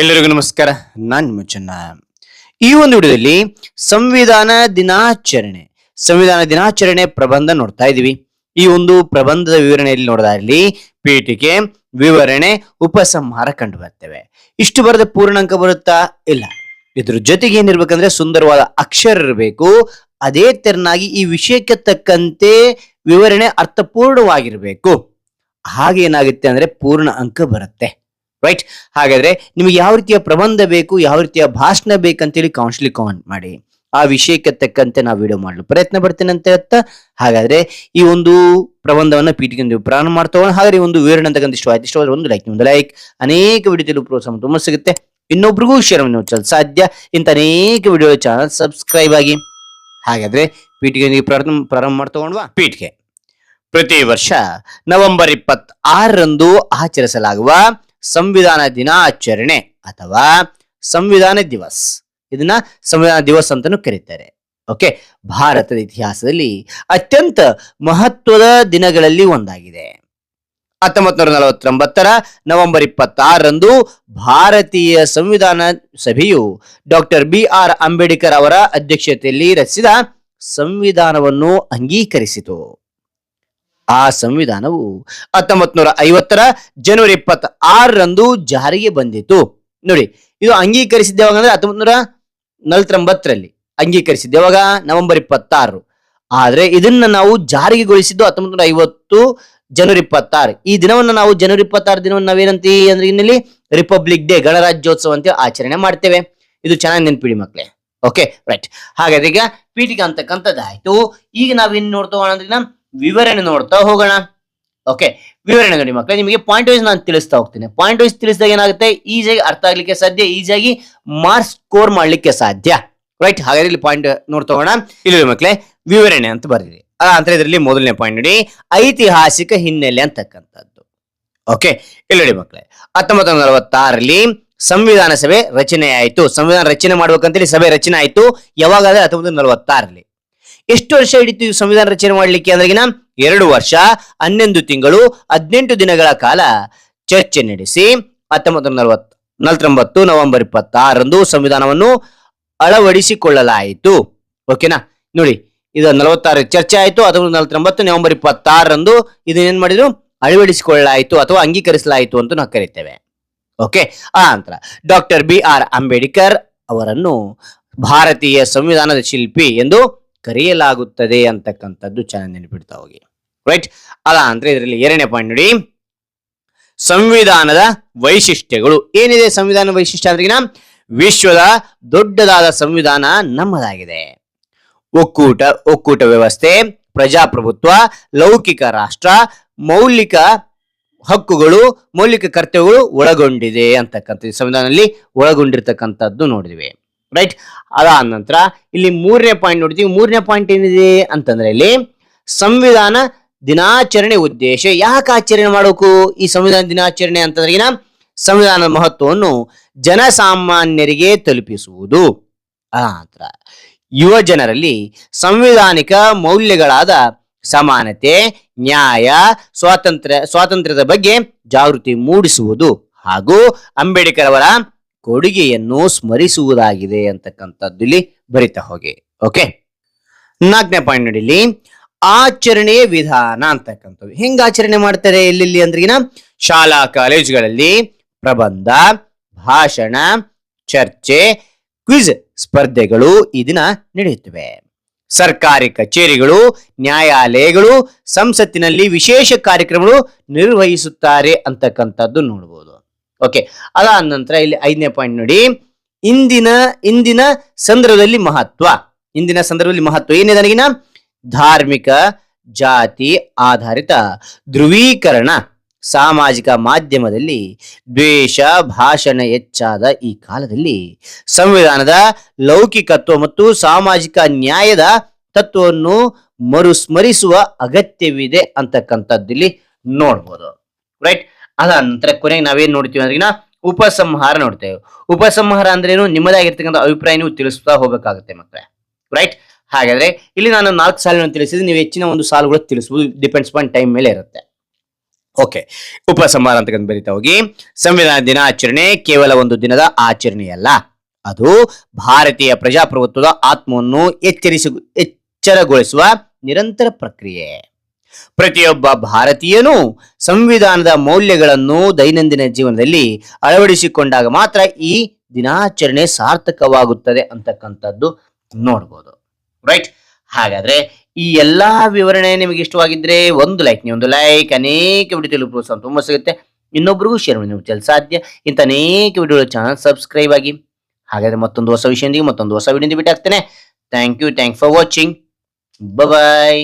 ಎಲ್ಲರಿಗೂ ನಮಸ್ಕಾರ. ನಾನ್ ಮುಚ್ಚನ್ನ ಈ ಒಂದು ವಿಡಿಯೋದಲ್ಲಿ ಸಂವಿಧಾನ ದಿನಾಚರಣೆ ಸಂವಿಧಾನ ದಿನಾಚರಣೆ ಪ್ರಬಂಧ ನೋಡ್ತಾ ಇದೀವಿ. ಈ ಒಂದು ಪ್ರಬಂಧದ ವಿವರಣೆಯಲ್ಲಿ ನೋಡೋದಾಗ್ಲಿ ಪೀಠಿಕೆ, ವಿವರಣೆ, ಉಪಸಂಹಾರ ಕಂಡು ಬರ್ತೇವೆ. ಇಷ್ಟು ಬರದ ಪೂರ್ಣಾಂಕ ಬರುತ್ತಾ? ಇಲ್ಲ. ಇದ್ರ ಜೊತೆಗೆ ಏನಿರ್ಬೇಕಂದ್ರೆ ಸುಂದರವಾದ ಅಕ್ಷರ ಇರಬೇಕು. ಅದೇ ತೆರನಾಗಿ ಈ ವಿಷಯಕ್ಕೆ ತಕ್ಕಂತೆ ವಿವರಣೆ ಅರ್ಥಪೂರ್ಣವಾಗಿರ್ಬೇಕು. ಹಾಗೇನಾಗುತ್ತೆ ಅಂದ್ರೆ ಪೂರ್ಣ ಅಂಕ ಬರುತ್ತೆ. ರೈಟ್ ಹಾಗಾದ್ರೆ ನಿಮಗೆ ಯಾವ ರೀತಿಯ ಪ್ರಬಂಧ ಬೇಕು, ಯಾವ ರೀತಿಯ ಭಾಷಣ ಬೇಕಂತೇಳಿ ಕೌನ್ಸಿಲಿಂಗ್ ಕಾಮೆಂಟ್ ಮಾಡಿ. ಆ ವಿಷಯಕ್ಕೆ ತಕ್ಕಂತೆ ನಾವು ವಿಡಿಯೋ ಮಾಡಲು ಪ್ರಯತ್ನ ಪಡ್ತೇನೆ ಅಂತ ಹೇಳ್ತಾ, ಹಾಗಾದ್ರೆ ಈ ಒಂದು ಪ್ರಬಂಧವನ್ನ ಪೀಠಿಗೆ ಪ್ರಾರಂಭ ಮಾಡ್ತಾ ಹಾಗಾದ್ರೆ ಒಂದು ವಿವರಣೆ ಅಂತಕ್ಕಂಥ ಇಷ್ಟ ಆಯ್ತು. ಒಂದು ಲೈಕ್ ಒಂದು ಲೈಕ್ ಅನೇಕ ವಿಡಿಯೋದಲ್ಲಿ ಪ್ರೋತ್ಸಾಹ ತುಂಬ ಸಿಗುತ್ತೆ. ಇನ್ನೊಬ್ರಿಗೂ ಶೇರ್ ಮಾಡಿ ಸಾಧ್ಯ, ಇಂಥ ಅನೇಕ ವಿಡಿಯೋ ಚಾನಲ್ ಸಬ್ಸ್ಕ್ರೈಬ್ ಆಗಿ. ಹಾಗಾದ್ರೆ ಪೀಠಿಗೆ ಪ್ರಾರಂಭ ಪ್ರಾರಂಭ ಮಾಡ್ತಗೊಂಡ್ವಾ ಪೀಠಿಗೆ. ಪ್ರತಿ ವರ್ಷ ನವೆಂಬರ್ ಇಪ್ಪತ್ತಾರರಂದು ಆಚರಿಸಲಾಗುವ ಸಂವಿಧಾನ ದಿನಾಚರಣೆ ಅಥವಾ ಸಂವಿಧಾನ ದಿವಸ್. ಇದನ್ನ ಸಂವಿಧಾನ ದಿವಸ್ ಅಂತಾನೂ ಕರೀತಾರೆ. ಓಕೆ? ಭಾರತದ ಇತಿಹಾಸದಲ್ಲಿ ಅತ್ಯಂತ ಮಹತ್ವದ ದಿನಗಳಲ್ಲಿ ಒಂದಾಗಿದೆ. ಹತ್ತೊಂಬತ್ ನೂರ ನಲವತ್ತೊಂಬತ್ತರ ನವೆಂಬರ್ ಇಪ್ಪತ್ತಾರರಂದು ಭಾರತೀಯ ಸಂವಿಧಾನ ಸಭೆಯು ಡಾಕ್ಟರ್ ಬಿ ಆರ್ ಅಂಬೇಡ್ಕರ್ ಅವರ ಅಧ್ಯಕ್ಷತೆಯಲ್ಲಿ ರಚಿಸಿದ ಸಂವಿಧಾನವನ್ನು ಅಂಗೀಕರಿಸಿತು. ಆ ಸಂವಿಧಾನವು ಹತ್ತೊಂಬತ್ ನೂರ ಐವತ್ತರ ಜನವರಿ ಇಪ್ಪತ್ತ ಆರರಂದು ಜಾರಿಗೆ ಬಂದಿತು ನೋಡಿ, ಇದು ಅಂಗೀಕರಿಸಿದ್ದ ಯಾವಾಗ ಅಂದ್ರೆ ಹತ್ತೊಂಬತ್ ನೂರ ನಲವತ್ತೊಂಬತ್ತರಲ್ಲಿ ಅಂಗೀಕರಿಸಿದ್ದ ಯಾವಾಗ ನವೆಂಬರ್ ಇಪ್ಪತ್ತಾರು. ಆದ್ರೆ ಇದನ್ನ ನಾವು ಜಾರಿಗೆಗೊಳಿಸಿದ್ದು ಹತ್ತೊಂಬತ್ ನೂರ ಐವತ್ತು ಜನವರಿ ಇಪ್ಪತ್ತಾರು. ಈ ದಿನವನ್ನ ನಾವು ಜನವರಿ ಇಪ್ಪತ್ತಾರು ದಿನವನ್ನು ನಾವೇನಂತೀವಿ ಅಂದ್ರೆ ಇನ್ನಲ್ಲಿ? ರಿಪಬ್ಲಿಕ್ ಡೇ ಗಣರಾಜ್ಯೋತ್ಸವ ಅಂತ ಆಚರಣೆ ಮಾಡ್ತೇವೆ. ಇದು ಚೆನ್ನಾಗಿ ನೆನ್ಪಿಡಿ ಮಕ್ಳೇ. ಓಕೆ ರೈಟ್ ಹಾಗಾದ್ರೆ ಈಗ ಅಂತಕ್ಕಂಥದ್ದು ಅಂತಕ್ಕಂಥದ್ದಾಯ್ತು. ಈಗ ನಾವೇನ್ ನೋಡ್ತೇವೆ ಅಂದ್ರೆ ವಿವರಣೆ ನೋಡ್ತಾ ಹೋಗೋಣ. ಓಕೆ ವಿವರಣೆ ನೋಡಿ ಮಕ್ಕಳೇ ನಿಮಗೆ ಪಾಯಿಂಟ್ ವೈಸ್ ನಾನು ತಿಳಿಸ್ತಾ ಹೋಗ್ತೀನಿ. ಪಾಯಿಂಟ್ ವೈಸ್ ತಿಳಿಸಿದಾಗ ಏನಾಗುತ್ತೆ? ಈಸಿಯಾಗಿ ಅರ್ಥ ಆಗ್ಲಿಕ್ಕೆ ಸಾಧ್ಯ ಈಸಿಯಾಗಿ ಮಾರ್ಕ್ಸ್ ಸ್ಕೋರ್ ಮಾಡ್ಲಿಕ್ಕೆ ಸಾಧ್ಯ. ರೈಟ್ ಹಾಗಾದ್ರೆ ಇಲ್ಲಿ ಪಾಯಿಂಟ್ ನೋಡ್ತಾ ಹೋಗೋಣ. ಇಲ್ಲಿ ಮಕ್ಕಳೇ ವಿವರಣೆ ಅಂತ ಬರೀರಿ ಅಂತ ಇದರಲ್ಲಿ ಮೊದಲನೇ ಪಾಯಿಂಟ್ ನೋಡಿ, ಐತಿಹಾಸಿಕ ಹಿನ್ನೆಲೆ ಅಂತಕ್ಕಂಥದ್ದು. ಓಕೆ ಇಲ್ಲಿ ನೋಡಿ ಮಕ್ಕಳೇ ಹತ್ತೊಂಬತ್ತು ನೂರ ನಲವತ್ತಾರರಲ್ಲಿ ಸಂವಿಧಾನ ಸಭೆ ರಚನೆ ಆಯಿತು. ಸಂವಿಧಾನ ರಚನೆ ಮಾಡ್ಬೇಕಂತೇಳಿ ಸಭೆ ರಚನೆ ಆಯಿತು. ಯಾವಾಗಾದ್ರೆ ಹತ್ತೊಂಬತ್ತು ನೂರ ನಲವತ್ತಾರರಲ್ಲಿ. ಎಷ್ಟು ವರ್ಷ ಹಿಡಿತು ಸಂವಿಧಾನ ರಚನೆ ಮಾಡಲಿಕ್ಕೆ ಅಂದ್ರೆಗಿನ? ಎರಡು ವರ್ಷ, ಹನ್ನೊಂದು ತಿಂಗಳು, ಹದಿನೆಂಟು ದಿನಗಳ ಕಾಲ ಚರ್ಚೆ ನಡೆಸಿ ಹತ್ತೊಂಬತ್ತು ನಲವತ್ ನಲವತ್ತೊಂಬತ್ತು ನವೆಂಬರ್ ಇಪ್ಪತ್ತಾರರಂದು ಸಂವಿಧಾನವನ್ನು ಅಳವಡಿಸಿಕೊಳ್ಳಲಾಯಿತು. ಓಕೆನಾ? ನೋಡಿ, ಇದು ನಲವತ್ತಾರು ಚರ್ಚೆ ಆಯಿತು, ಹತ್ತೊಂಬತ್ತು ನಲವತ್ತೊಂಬತ್ತು ನವೆಂಬರ್ ಇಪ್ಪತ್ತಾರರಂದು ಇದನ್ನೇನ್ ಮಾಡಿದ್ರು? ಅಳವಡಿಸಿಕೊಳ್ಳಲಾಯಿತು ಅಥವಾ ಅಂಗೀಕರಿಸಲಾಯಿತು ಅಂತ ನಾವು ಕರಿತೇವೆ. ಓಕೆ, ಆ ನಂತರ ಡಾಕ್ಟರ್ ಬಿ ಆರ್ ಅಂಬೇಡ್ಕರ್ ಅವರನ್ನು ಭಾರತೀಯ ಸಂವಿಧಾನದ ಶಿಲ್ಪಿ ಎಂದು ಕರೆಯಲಾಗುತ್ತದೆ ಅಂತಕ್ಕಂಥದ್ದು ಚೆನ್ನಾಗಿ ನೆನಪಿಡ್ತಾ ಹೋಗಿ. ರೈಟ್ ಅಲ್ಲ, ಅಂದ್ರೆ ಇದರಲ್ಲಿ ಎರಡನೇ ಪಾಯಿಂಟ್ ನೋಡಿ. ಸಂವಿಧಾನದ ವೈಶಿಷ್ಟ್ಯಗಳು. ಏನಿದೆ ಸಂವಿಧಾನ ವೈಶಿಷ್ಟ್ಯ ಅಂದ್ರಿಗಿನ ವಿಶ್ವದ ದೊಡ್ಡದಾದ ಸಂವಿಧಾನ ನಮ್ಮದಾಗಿದೆ. ಒಕ್ಕೂಟ ಒಕ್ಕೂಟ ವ್ಯವಸ್ಥೆ, ಪ್ರಜಾಪ್ರಭುತ್ವ, ಲೌಕಿಕ ರಾಷ್ಟ್ರ, ಮೌಲಿಕ ಹಕ್ಕುಗಳು, ಮೌಲಿಕ ಕರ್ತವ್ಯಗಳು ಒಳಗೊಂಡಿದೆ ಅಂತಕ್ಕಂಥ ಈ ಸಂವಿಧಾನದಲ್ಲಿ ಒಳಗೊಂಡಿರ್ತಕ್ಕಂಥದ್ದು ನೋಡಿದ್ವಿ. ರೈಟ್ ಅದಾದ ನಂತರ ಇಲ್ಲಿ ಮೂರನೇ ಪಾಯಿಂಟ್ ನೋಡ್ತೀವಿ. ಮೂರನೇ ಪಾಯಿಂಟ್ ಏನಿದೆ ಅಂತಂದ್ರೆ ಇಲ್ಲಿ ಸಂವಿಧಾನ ದಿನಾಚರಣೆ ಉದ್ದೇಶ ಯಾಕೆ ಆಚರಣೆ ಮಾಡಬೇಕು? ಈ ಸಂವಿಧಾನ ದಿನಾಚರಣೆ ಅಂತಂದ್ರೆ ಸಂವಿಧಾನದ ಮಹತ್ವವನ್ನು ಜನಸಾಮಾನ್ಯರಿಗೆ ತಲುಪಿಸುವುದು. ಆ ನಂತರ ಯುವ ಜನರಲ್ಲಿ ಸಂವಿಧಾನಿಕ ಮೌಲ್ಯಗಳಾದ ಸಮಾನತೆ, ನ್ಯಾಯ, ಸ್ವಾತಂತ್ರ್ಯ, ಸ್ವಾತಂತ್ರ್ಯದ ಬಗ್ಗೆ ಜಾಗೃತಿ ಮೂಡಿಸುವುದು ಹಾಗೂ ಅಂಬೇಡ್ಕರ್ ಅವರ ಕೊಡುಗೆಯನ್ನು ಸ್ಮರಿಸುವುದಾಗಿದೆ ಅಂತಕ್ಕಂಥದ್ದು ಇಲ್ಲಿ ಬರಿತಾ ಹೋಗಿ. ಓಕೆ ನಾಲ್ಕನೇ ಪಾಯಿಂಟ್ ನೋಡಿ ಇಲ್ಲಿ. ಆಚರಣೆಯ ವಿಧಾನ ಅಂತಕ್ಕಂಥದ್ದು. ಹೆಂಗ ಆಚರಣೆ ಮಾಡ್ತಾರೆ ಎಲ್ಲೆಲ್ಲಿ ಅಂದ್ರಿಗಿನ ಶಾಲಾ, ಕಾಲೇಜುಗಳಲ್ಲಿ ಪ್ರಬಂಧ, ಭಾಷಣ, ಚರ್ಚೆ ಕ್ವಿಜ್ ಸ್ಪರ್ಧೆಗಳು ಈ ದಿನ ನಡೆಯುತ್ತವೆ. ಸರ್ಕಾರಿ ಕಚೇರಿಗಳು, ನ್ಯಾಯಾಲಯಗಳು, ಸಂಸತ್ತಿನಲ್ಲಿ ವಿಶೇಷ ಕಾರ್ಯಕ್ರಮಗಳು ನಿರ್ವಹಿಸುತ್ತಾರೆ ಅಂತಕ್ಕಂಥದ್ದು ನೋಡಬಹುದು ಓಕೆ ಅದಾದ ನಂತರ ಇಲ್ಲಿ ಐದನೇ ಪಾಯಿಂಟ್ ನೋಡಿ. ಇಂದಿನ ಇಂದಿನ ಸಂದರ್ಭದಲ್ಲಿ ಮಹತ್ವ. ಇಂದಿನ ಸಂದರ್ಭದಲ್ಲಿ ಮಹತ್ವ ಏನಿದೆ ನನಗಿನ ಧಾರ್ಮಿಕ, ಜಾತಿ ಆಧಾರಿತ ಧ್ರುವೀಕರಣ. ಸಾಮಾಜಿಕ ಮಾಧ್ಯಮದಲ್ಲಿ ದ್ವೇಷ, ಭಾಷಣ ಹೆಚ್ಚಾದ ಈ ಕಾಲದಲ್ಲಿ ಸಂವಿಧಾನದ ಲೌಕಿಕತ್ವ ಮತ್ತು ಸಾಮಾಜಿಕ ನ್ಯಾಯದ ತತ್ವವನ್ನು ಮರುಸ್ಮರಿಸುವ ಅಗತ್ಯವಿದೆ ಅಂತಕ್ಕಂಥದ್ದು ಇಲ್ಲಿ ನೋಡ್ಬೋದು. ರೈಟ್ ಅದಾದ ನಂತರ ಕೊನೆಗೆ ನಾವೇನ್ ನೋಡ್ತೀವಿ ಅಂದ್ರೆ ಉಪಸಂಹಾರ ನೋಡ್ತೇವೆ. ಉಪಸಂಹಾರ ಅಂದ್ರೇನು ನಿಮ್ಮದಾಗಿರ್ತಕ್ಕಂಥ ಅಭಿಪ್ರಾಯ ನೀವು ತಿಳಿಸ್ತಾ ಹೋಗಬೇಕಾಗುತ್ತೆ ಮತ್ತೆ ರೈಟ್ ಹಾಗಾದ್ರೆ ಇಲ್ಲಿ ನಾನು ನಾಲ್ಕು ಸಾಲುಗಳನ್ನು ತಿಳಿಸಿದ್ರೆ ನೀವು ಹೆಚ್ಚಿನ ಒಂದು ಸಾಲುಗಳು ತಿಳಿಸಬಹುದು ಡಿಪೆಂಡ್ಸ್ ಪಾನ್ ಟೈಮ್ ಮೇಲೆ ಇರುತ್ತೆ. ಓಕೆ ಉಪಸಂಹಾರ ಅಂತಕ್ಕಂಥ ಬರಿತಾ ಹೋಗಿ. ಸಂವಿಧಾನ ದಿನಾಚರಣೆ ಕೇವಲ ಒಂದು ದಿನದ ಆಚರಣೆಯಲ್ಲ. ಅದು ಭಾರತೀಯ ಪ್ರಜಾಪ್ರಭುತ್ವದ ಆತ್ಮವನ್ನು ಎಚ್ಚರಿಸ, ಎಚ್ಚರಗೊಳಿಸುವ ನಿರಂತರ ಪ್ರಕ್ರಿಯೆ. ಪ್ರತಿಯೊಬ್ಬ ಭಾರತೀಯನೂ ಸಂವಿಧಾನದ ಮೌಲ್ಯಗಳನ್ನು ದೈನಂದಿನ ಜೀವನದಲ್ಲಿ ಅಳವಡಿಸಿಕೊಂಡಾಗ ಮಾತ್ರ ಈ ದಿನಾಚರಣೆ ಸಾರ್ಥಕವಾಗುತ್ತದೆ ಅಂತಕ್ಕಂಥದ್ದು ನೋಡ್ಬೋದು. ರೈಟ್ ಹಾಗಾದ್ರೆ ಈ ಎಲ್ಲಾ ವಿವರಣೆ ನಿಮಗೆ ಇಷ್ಟವಾಗಿದ್ರೆ ಒಂದು ಲೈಕ್ ನೀವು ಒಂದು ಲೈಕ್ ಅನೇಕ ವಿಡಿಯೋ ಪ್ರೋತ್ಸಾಹ ತುಂಬಾ ಸಿಗುತ್ತೆ. ಇನ್ನೊಬ್ರಿಗೂ ಶೇರ್ ಮಾಡಿ ನೀವು ಚಲ್ ಸಾಧ್ಯ. ಇಂಥ ಅನೇಕ ವಿಡಿಯೋಗಳು ಚಾನಲ್ ಸಬ್ಸ್ಕ್ರೈಬ್ ಆಗಿ. ಹಾಗಾದ್ರೆ ಮತ್ತೊಂದು ಹೊಸ ವಿಷಯದಿಂದ ಮತ್ತೊಂದು ಹೊಸ ವಿಡಿಯೋದಿಂದ ಬಿಟ್ಟು ಹಾಕ್ತೇನೆ thank you thank for watching bye